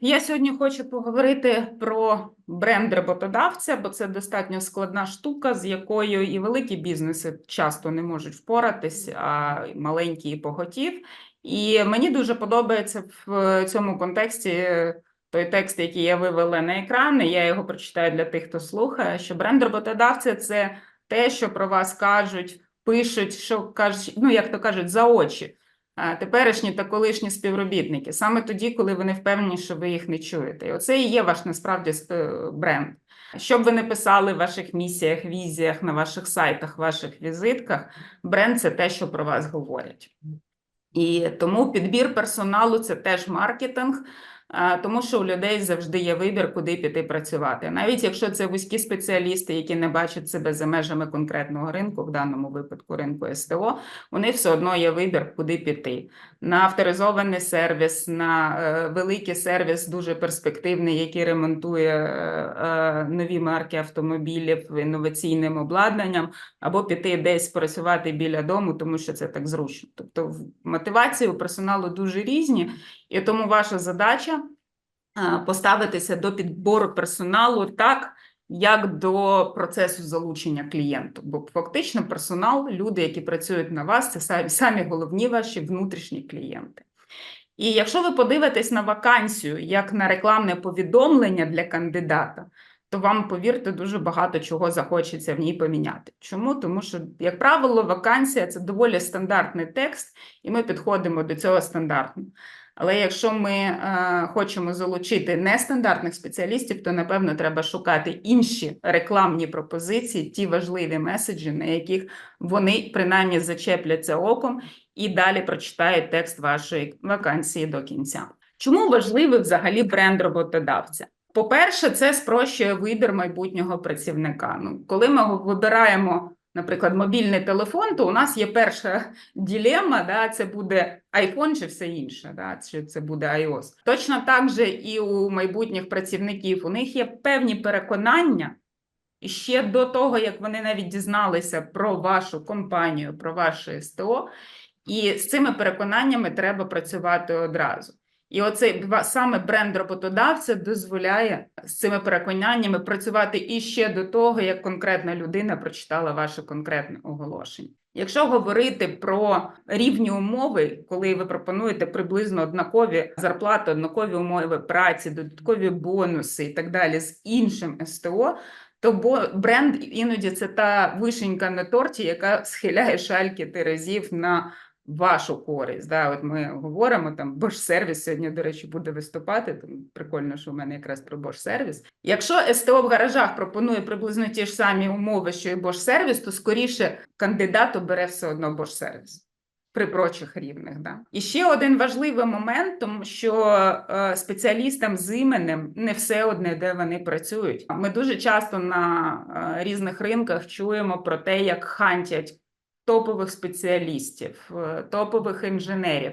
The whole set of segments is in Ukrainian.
Я сьогодні хочу поговорити про бренд роботодавця, бо це достатньо складна штука, з якою і великі бізнеси часто не можуть впоратись, а маленькі і поготів. І мені дуже подобається в цьому контексті той текст, який я вивела на екран. і Я його прочитаю для тих, хто слухає. Що бренд роботодавця це те, що про вас кажуть, пишуть, що кажуть, ну як то кажуть, за очі. Теперішні та колишні співробітники, саме тоді, коли вони впевнені, що ви їх не чуєте. І оце і є ваш насправді е, бренд. Що б ви не писали в ваших місіях, візіях, на ваших сайтах, ваших візитках, бренд це те, що про вас говорять. І тому підбір персоналу це теж маркетинг, тому що у людей завжди є вибір, куди піти працювати. Навіть якщо це вузькі спеціалісти, які не бачать себе за межами конкретного ринку, в даному випадку ринку СТО, у них все одно є вибір, куди піти. На авторизований сервіс, на е, великий сервіс, дуже перспективний, який ремонтує е, е, нові марки автомобілів інноваційним обладнанням, або піти десь працювати біля дому, тому що це так зручно. Тобто мотивації у персоналу дуже різні, і тому ваша задача поставитися до підбору персоналу так, як до процесу залучення клієнту. Бо фактично персонал, люди, які працюють на вас, це самі, самі головні ваші внутрішні клієнти. І якщо ви подивитесь на вакансію як на рекламне повідомлення для кандидата, то вам, повірте, дуже багато чого захочеться в ній поміняти. Чому? Тому що, як правило, вакансія це доволі стандартний текст, і ми підходимо до цього стандартно. Але якщо ми е, хочемо залучити нестандартних спеціалістів, то напевно треба шукати інші рекламні пропозиції, ті важливі меседжі, на яких вони принаймні зачепляться оком і далі прочитають текст вашої вакансії до кінця. Чому важливий взагалі бренд роботодавця? По-перше, це спрощує вибір майбутнього працівника. Ну, коли ми вибираємо, наприклад, мобільний телефон, то у нас є перша ділема, да, це буде iPhone чи все інше, да, чи це буде iOS. Точно так же і у майбутніх працівників у них є певні переконання. Ще до того, як вони навіть дізналися про вашу компанію, про ваше СТО, і з цими переконаннями треба працювати одразу. І оцей саме бренд роботодавця дозволяє з цими переконаннями працювати і ще до того, як конкретна людина прочитала ваше конкретне оголошення. Якщо говорити про рівні умови, коли ви пропонуєте приблизно однакові зарплати, однакові умови праці, додаткові бонуси і так далі з іншим СТО, то бренд іноді це та вишенька на торті, яка схиляє шальки терезів на вашу користь. Да, от ми говоримо там Bosch сервіс сьогодні, до речі, буде виступати. Тому прикольно, що в мене якраз про Bosch сервіс. Якщо СТО в гаражах пропонує приблизно ті ж самі умови, що і Bosch сервіс, то скоріше кандидат обере все одно Bosch сервіс. При прочих рівних, да. І ще один важливий момент, тому що е, спеціалістам з іменем не все одне, де вони працюють. Ми дуже часто на е, різних ринках чуємо про те, як хантять топових спеціалістів, е, топових інженерів.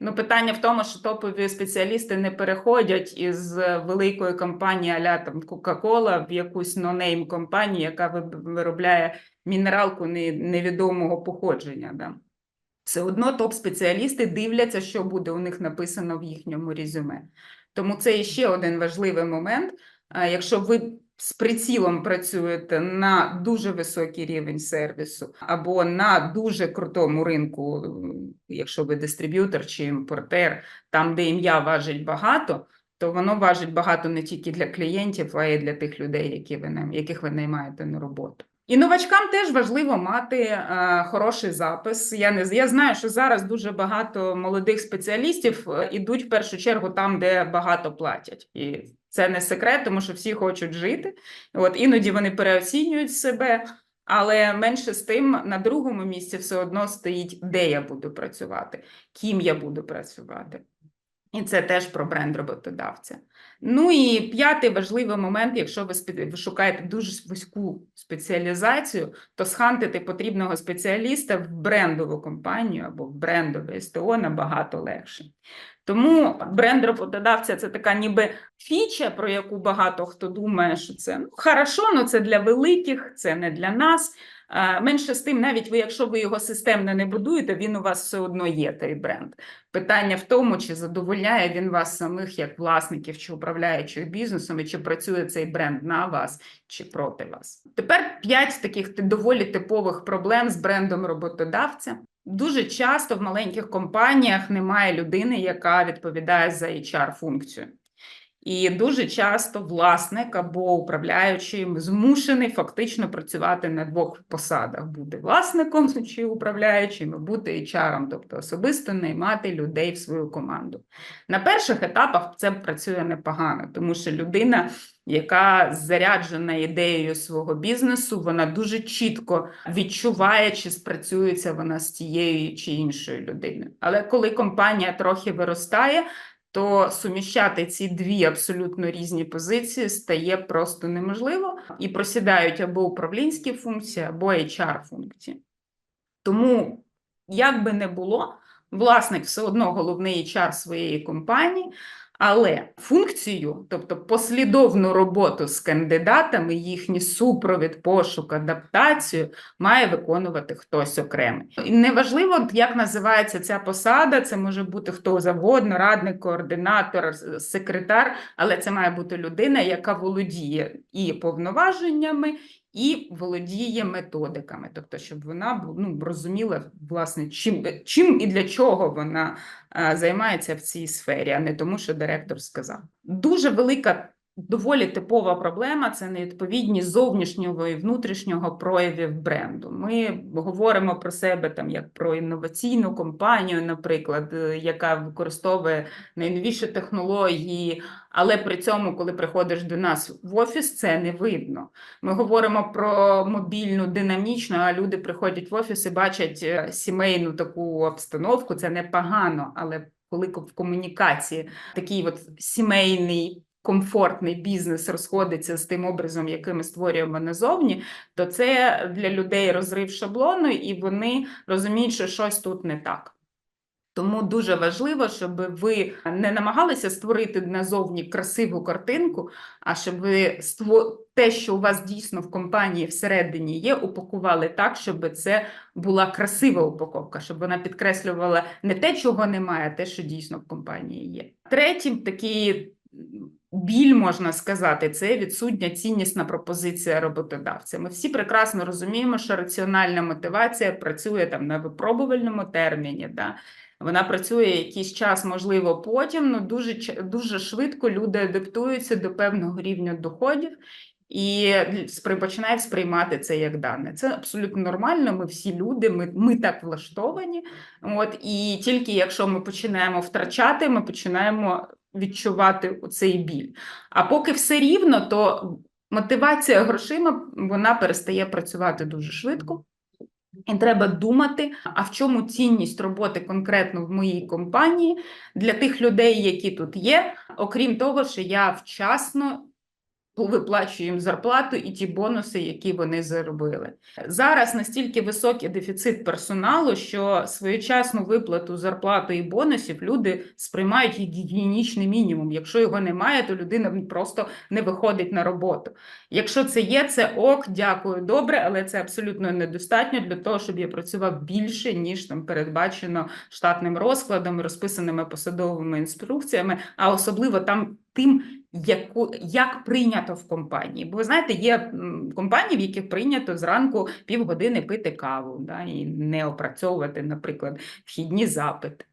Ну, питання в тому, що топові спеціалісти не переходять із великої компанії а-ля там Coca-Cola в якусь нонейм компанію, яка виробляє мінералку невідомого походження. Да. Все одно топ-спеціалісти дивляться, що буде у них написано в їхньому резюме. Тому це ще один важливий момент. Якщо ви з прицілом працюєте на дуже високий рівень сервісу або на дуже крутому ринку, якщо ви дистриб'ютор чи імпортер, там, де ім'я важить багато, то воно важить багато не тільки для клієнтів, а й для тих людей, які ви, яких ви наймаєте на роботу. І новачкам теж важливо мати е, хороший запис. Я не я знаю, що зараз дуже багато молодих спеціалістів е, ідуть в першу чергу там, де багато платять, і це не секрет, тому що всі хочуть жити. От іноді вони переоцінюють себе, але менше з тим на другому місці все одно стоїть, де я буду працювати, ким я буду працювати. І це теж про бренд роботодавця. Ну і п'ятий важливий момент, якщо ви, шукаєте дуже вузьку спеціалізацію, то схантити потрібного спеціаліста в брендову компанію або в брендове СТО набагато легше. Тому бренд роботодавця це така ніби фіча, про яку багато хто думає, що це ну, хорошо, але це для великих, це не для нас. Менше з тим, навіть ви, якщо ви його системно не будуєте, він у вас все одно є той бренд. Питання в тому, чи задовольняє він вас самих як власників чи управляючих бізнесом, і чи працює цей бренд на вас чи проти вас. Тепер п'ять таких доволі типових проблем з брендом роботодавця. Дуже часто в маленьких компаніях немає людини, яка відповідає за HR-функцію. І дуже часто власник або управляючий змушений фактично працювати на двох посадах: бути власником чи управляючим, бути HR, тобто особисто наймати людей в свою команду. На перших етапах це працює непогано, тому що людина, яка заряджена ідеєю свого бізнесу, вона дуже чітко відчуває, чи спрацюється вона з тією чи іншою людиною. Але коли компанія трохи виростає, то суміщати ці дві абсолютно різні позиції стає просто неможливо і просідають або управлінські функції, або HR-функції. Тому, як би не було, власник все одно головний HR своєї компанії, але функцію, тобто послідовну роботу з кандидатами, їхній супровід, пошук, адаптацію має виконувати хтось окремий. І неважливо, як називається ця посада, це може бути хто завгодно, радник, координатор, секретар, але це має бути людина, яка володіє і повноваженнями, і володіє методиками, тобто, щоб вона ну, розуміла, власне, чим, чим і для чого вона а, займається в цій сфері, а не тому, що директор сказав. Дуже велика, доволі типова проблема це невідповідність зовнішнього і внутрішнього проявів бренду. Ми говоримо про себе там як про інноваційну компанію, наприклад, е, яка використовує найновіші технології, але при цьому, коли приходиш до нас в офіс, це не видно. Ми говоримо про мобільну, динамічну, а люди приходять в офіс і бачать е, сімейну таку обстановку. Це непогано, але коли в комунікації такий от сімейний. Комфортний бізнес розходиться з тим образом, який ми створюємо назовні, то це для людей розрив шаблону, і вони розуміють, що щось тут не так. Тому дуже важливо, щоб ви не намагалися створити назовні красиву картинку, а щоб ви ство... те, що у вас дійсно в компанії всередині є, упакували так, щоб це була красива упаковка, щоб вона підкреслювала не те, чого немає, а те, що дійсно в компанії є. Третім такий біль, можна сказати, це відсутня ціннісна пропозиція роботодавця. Ми всі прекрасно розуміємо, що раціональна мотивація працює там на випробувальному терміні. Да? Вона працює якийсь час, можливо, потім, але дуже, ч- дуже швидко люди адаптуються до певного рівня доходів і починають сприймати це як дане. Це абсолютно нормально. Ми всі люди, ми, ми так влаштовані. От і тільки якщо ми починаємо втрачати, ми починаємо відчувати цей біль. А поки все рівно, то мотивація грошима вона перестає працювати дуже швидко. І треба думати, а в чому цінність роботи конкретно в моїй компанії для тих людей, які тут є, окрім того, що я вчасно виплачую їм зарплату і ті бонуси, які вони заробили. Зараз настільки високий дефіцит персоналу, що своєчасну виплату зарплати і бонусів люди сприймають як гігієнічний мінімум. Якщо його немає, то людина просто не виходить на роботу. Якщо це є, це ок, дякую, добре, але це абсолютно недостатньо для того, щоб я працював більше, ніж там передбачено штатним розкладом, розписаними посадовими інструкціями, а особливо там тим, яку, як прийнято в компанії. Бо ви знаєте, є компанії, в яких прийнято зранку півгодини пити каву да, і не опрацьовувати, наприклад, вхідні запити.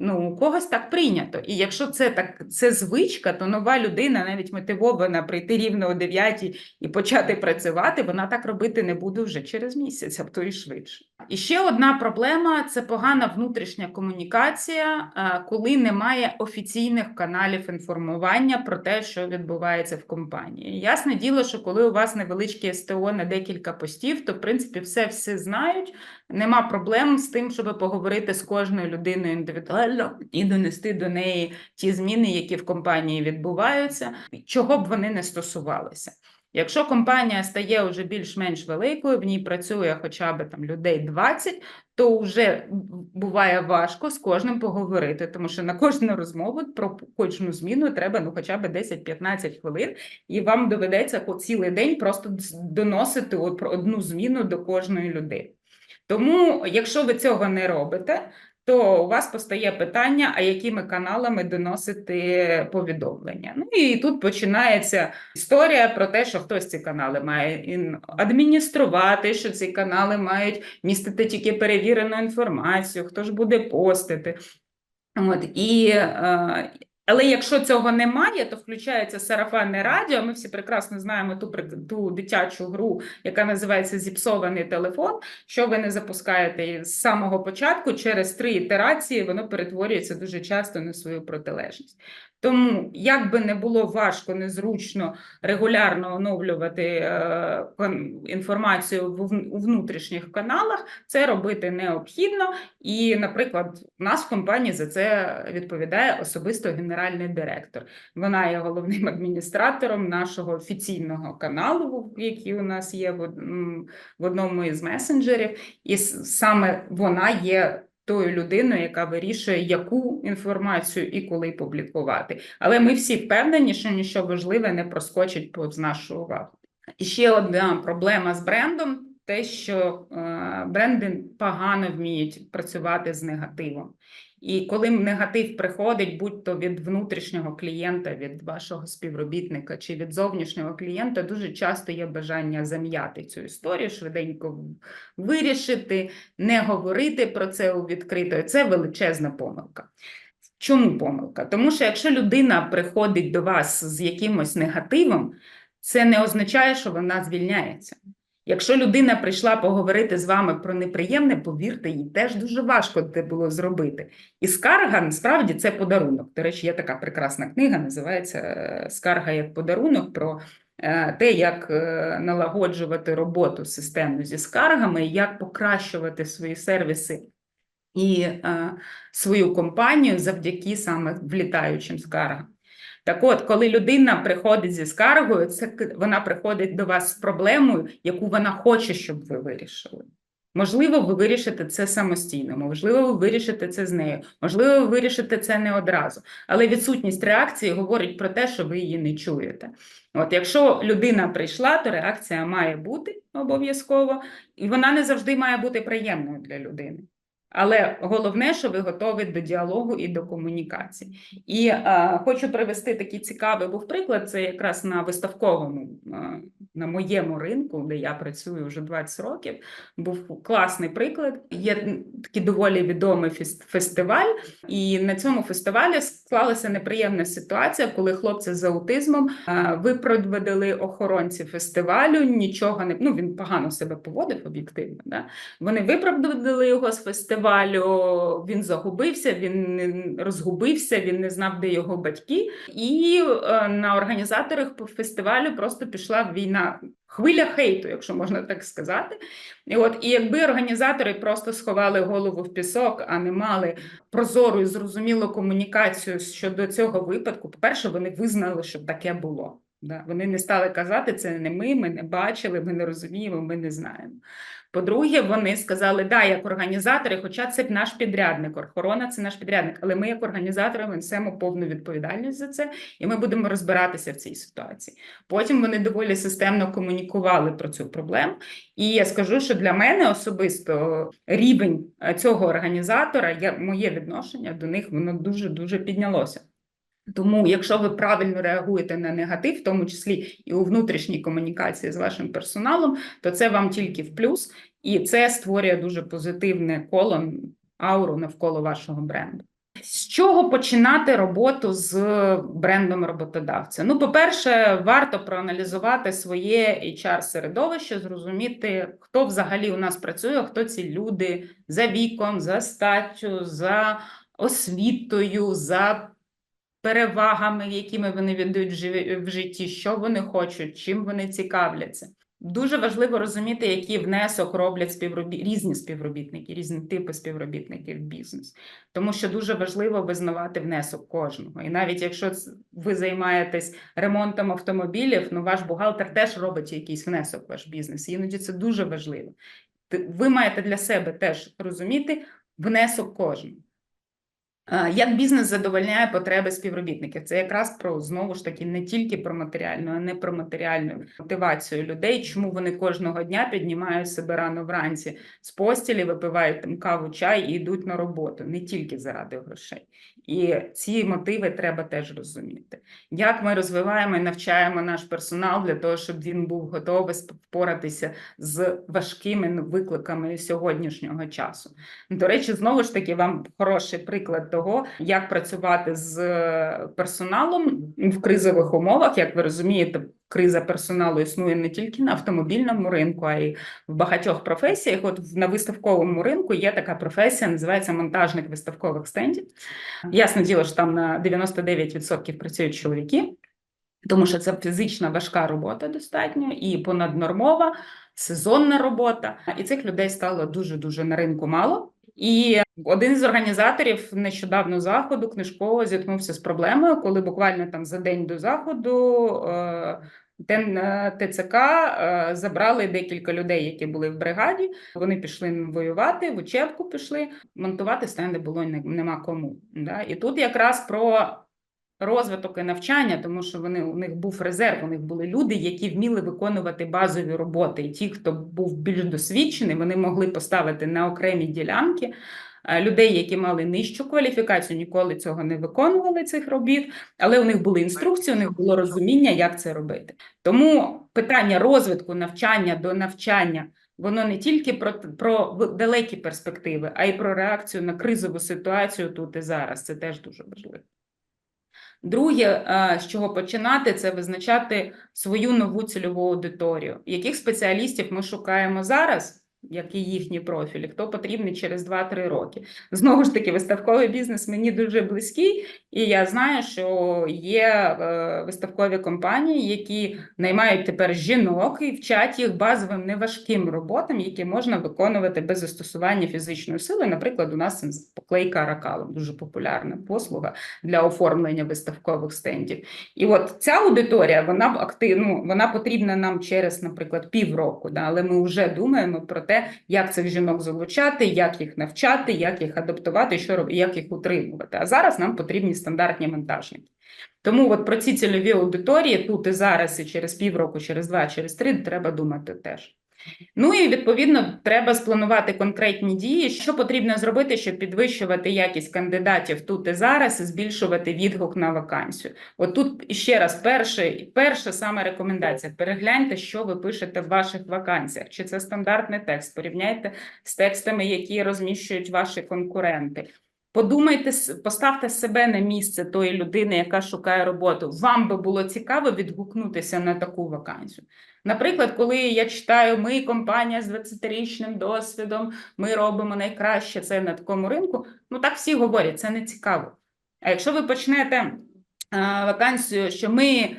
Ну, у когось так прийнято. І якщо це так, це звичка, то нова людина, навіть мотивована прийти рівно о 9 і почати працювати, вона так робити не буде вже через місяць, а то і швидше. І ще одна проблема це погана внутрішня комунікація, е, коли немає офіційних каналів інформування про те, що відбувається в компанії. Ясне діло, що коли у вас невеличке СТО на декілька постів, то в принципі все все знають. Нема проблем з тим, щоб поговорити з кожною людиною індивідуально і донести до неї ті зміни, які в компанії відбуваються, чого б вони не стосувалися. Якщо компанія стає вже більш-менш великою, в ній працює хоча б там людей 20, то вже буває важко з кожним поговорити, тому що на кожну розмову про кожну зміну треба ну хоча б 10-15 хвилин, і вам доведеться цілий день просто доносити от про одну зміну до кожної людини. Тому, якщо ви цього не робите, то у вас постає питання, а якими каналами доносити повідомлення. Ну і тут починається історія про те, що хтось ці канали має адмініструвати, що ці канали мають містити тільки перевірену інформацію, хто ж буде постити. От, і, е, але якщо цього немає, то включається сарафанне радіо. Ми всі прекрасно знаємо ту ту дитячу гру, яка називається Зіпсований телефон. Що ви не запускаєте з самого початку, через три ітерації воно перетворюється дуже часто на свою протилежність. Тому, як би не було важко, незручно регулярно оновлювати е, інформацію в, у внутрішніх каналах, це робити необхідно. І, наприклад, у нас в компанії за це відповідає особисто генеральний директор. Вона є головним адміністратором нашого офіційного каналу, який у нас є в, в одному із месенджерів, і саме вона є тою людиною, яка вирішує, яку інформацію і коли публікувати. Але ми всі впевнені, що нічого важливе не проскочить повз нашу увагу. І ще одна проблема з брендом: те, що е, бренди погано вміють працювати з негативом. І коли негатив приходить, будь то від внутрішнього клієнта, від вашого співробітника чи від зовнішнього клієнта, дуже часто є бажання зам'яти цю історію, швиденько вирішити, не говорити про це у відкрито. Це величезна помилка. Чому помилка? Тому що якщо людина приходить до вас з якимось негативом, це не означає, що вона звільняється. Якщо людина прийшла поговорити з вами про неприємне, повірте, їй теж дуже важко це було зробити. І скарга насправді це подарунок. До речі, є така прекрасна книга, називається е, Скарга як подарунок про е, те, як е, налагоджувати роботу системну зі скаргами, як покращувати свої сервіси і свою компанію завдяки саме влітаючим скаргам. Так от, коли людина приходить зі скаргою, це вона приходить до вас з проблемою, яку вона хоче, щоб ви вирішили. Можливо, ви вирішите це самостійно, можливо, ви вирішите це з нею, можливо, ви вирішите це не одразу. Але відсутність реакції говорить про те, що ви її не чуєте. От Якщо людина прийшла, то реакція має бути обов'язково, і вона не завжди має бути приємною для людини. Але головне, що ви готові до діалогу і до комунікації. І е, хочу привести такий цікавий був приклад. Це якраз на виставковому, е, на моєму ринку, де я працюю вже 20 років. Був класний приклад. Є такий доволі відомий фестиваль, і на цьому фестивалі склалася неприємна ситуація, коли хлопці з аутизмом е, випроводили охоронці фестивалю. Нічого не ну він погано себе поводив об'єктивно. Да? Вони виправдали його з фестивалю фестивалю він загубився, він розгубився, він не знав, де його батьки, і е, на організаторах фестивалю просто пішла війна. Хвиля хейту, якщо можна так сказати. І от і якби організатори просто сховали голову в пісок, а не мали прозору і зрозумілу комунікацію щодо цього випадку, по-перше, вони визнали, що таке було. Да? Вони не стали казати, це не ми, ми не бачили, ми не розуміємо, ми не знаємо. По-друге, вони сказали, да, як організатори, хоча це наш підрядник, охорона це наш підрядник, але ми, як організатори, несемо повну відповідальність за це, і ми будемо розбиратися в цій ситуації. Потім вони доволі системно комунікували про цю проблему. І я скажу, що для мене особисто рівень цього організатора, я, моє відношення до них, воно дуже дуже піднялося. Тому, якщо ви правильно реагуєте на негатив, в тому числі і у внутрішній комунікації з вашим персоналом, то це вам тільки в плюс, і це створює дуже позитивне коло ауру навколо вашого бренду. З чого починати роботу з брендом роботодавця? Ну, по-перше, варто проаналізувати своє HR-середовище, зрозуміти, хто взагалі у нас працює, хто ці люди за віком, за статтю, за освітою, за перевагами, якими вони віддають в житті, що вони хочуть, чим вони цікавляться. Дуже важливо розуміти, який внесок роблять співробіт... різні співробітники, різні типи співробітників в бізнес, тому що дуже важливо визнавати внесок кожного. І навіть якщо ви займаєтесь ремонтом автомобілів, ну ваш бухгалтер теж робить якийсь внесок в ваш бізнес. Іноді це дуже важливо. Ви маєте для себе теж розуміти внесок кожен. Як бізнес задовольняє потреби співробітників? Це якраз про знову ж таки не тільки про матеріальну, а не про матеріальну мотивацію людей, чому вони кожного дня піднімають себе рано вранці з постілі, випивають там каву, чай і йдуть на роботу, не тільки заради грошей. І ці мотиви треба теж розуміти. Як ми розвиваємо і навчаємо наш персонал для того, щоб він був готовий впоратися з важкими викликами сьогоднішнього часу. До речі, знову ж таки, вам хороший приклад того, як працювати з е, персоналом в кризових умовах. Як ви розумієте, криза персоналу існує не тільки на автомобільному ринку, а й в багатьох професіях. От на виставковому ринку є така професія, називається монтажник виставкових стендів. Ясне діло, що там на 99% працюють чоловіки. Тому що це фізична важка робота достатньо і понаднормова, сезонна робота. І цих людей стало дуже дуже на ринку мало. І один з організаторів нещодавно заходу книжково зіткнувся з проблемою, коли буквально там за день до заходу е, е, ТЦК е, забрали декілька людей, які були в бригаді. Вони пішли воювати, в учебку пішли. Монтувати стенди було не- нема кому. Да? І тут якраз про розвиток і навчання, тому що вони у них був резерв. У них були люди, які вміли виконувати базові роботи. І ті, хто був більш досвідчений, вони могли поставити на окремі ділянки. Е, Людей, які мали нижчу кваліфікацію, ніколи цього не виконували цих робіт, але у них були інструкції, у них було розуміння, як це робити. Тому питання розвитку, навчання до навчання воно не тільки про, про далекі перспективи, а й про реакцію на кризову ситуацію тут і зараз. Це теж дуже важливо. Друге, е, з чого починати, це визначати свою нову цільову аудиторію. Яких спеціалістів ми шукаємо зараз, які їхні профілі, хто потрібний через 2-3 роки. Знову ж таки, виставковий бізнес мені дуже близький, і я знаю, що є е, виставкові компанії, які наймають тепер жінок і вчать їх базовим неважким роботам, які можна виконувати без застосування фізичної сили. Наприклад, у нас поклейка аракалом, дуже популярна послуга для оформлення виставкових стендів. І от ця аудиторія, вона б активно, вона потрібна нам через, наприклад, півроку, да, але ми вже думаємо про те, як цих жінок залучати, як їх навчати, як їх адаптувати, що як їх утримувати. А зараз нам потрібні стандартні монтажники. Тому от про ці цільові аудиторії тут і зараз, і через півроку, через два, через три треба думати теж. Ну і відповідно треба спланувати конкретні дії, що потрібно зробити, щоб підвищувати якість кандидатів тут і зараз і збільшувати відгук на вакансію. От тут іще раз перший, перша саме рекомендація: перегляньте, що ви пишете в ваших вакансіях. Чи це стандартний текст? Порівняйте з текстами, які розміщують ваші конкуренти. Подумайте, поставте себе на місце тої людини, яка шукає роботу. Вам би було цікаво відгукнутися на таку вакансію. Наприклад, коли я читаю, ми компанія з 20-річним досвідом, ми робимо найкраще це на такому ринку. Ну так всі говорять, це не цікаво. А якщо ви почнете вакансію, що ми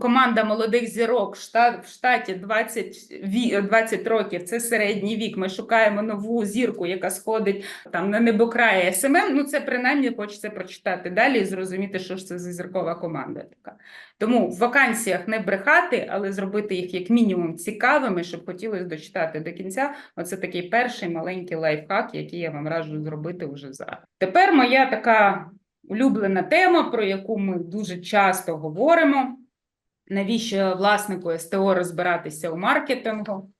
команда молодих зірок в штаті 20, ві- 20 років, це середній вік. Ми шукаємо нову зірку, яка сходить там на небокраї СММ. Ну це принаймні хочеться прочитати далі і зрозуміти, що ж це за зіркова команда така. Тому в вакансіях не брехати, але зробити їх як мінімум цікавими, щоб хотілося дочитати до кінця. Оце такий перший маленький лайфхак, який я вам раджу зробити вже зараз. Тепер моя така улюблена тема, про яку ми дуже часто говоримо. Навіщо власнику СТО розбиратися у маркетингу?